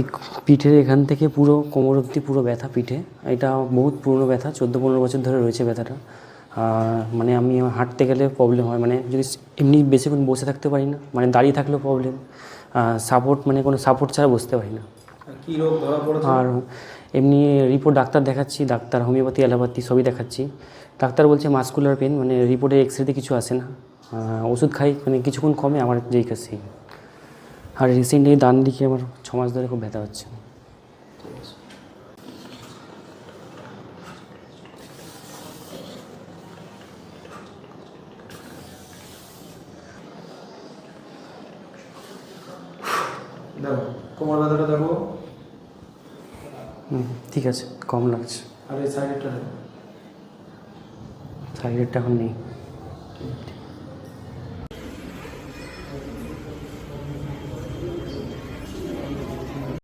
এই পিঠের এখান থেকে পুরো কোমর অবধি পুরো ব্যথা পিঠে। এটা বহুত পুরনো ব্যথা চোদ্দ পনেরো বছর ধরে রয়েছে ব্যথাটা। আর মানে আমি হাঁটতে গেলে প্রবলেম হয়। মানে যদি এমনি বেশিক্ষণ বসে থাকতে পারি না মানে দাঁড়িয়ে থাকলেও প্রবলেম সাপোর্ট মানে কোনো সাপোর্ট ছাড়া বসতে পারি না। আর রোগ ধরা পড়েছে? আর এমনি রিপোর্ট ডাক্তার দেখাচ্ছি ডাক্তার হোমিওপ্যাথি অ্যালোপ্যাথি সবই দেখাচ্ছি। ডাক্তার বলছে মাস্কুলার পেন মানে রিপোর্টে এক্স রেতে কিছু আসে না। ওষুধ খাই মানে কিছুক্ষণ কমে আমার যেই কাজ সেই আর রিসেন্টলি ডান দিকে আমার মাস ধরে খুব ব্যথা হচ্ছে। দেখো কোমর ব্যথাটা দেখো। হুম, ঠিক আছে কম লাগছে। আর এই সাইডটা দেখো। সাইডেরটা এখন নেই। ঠিক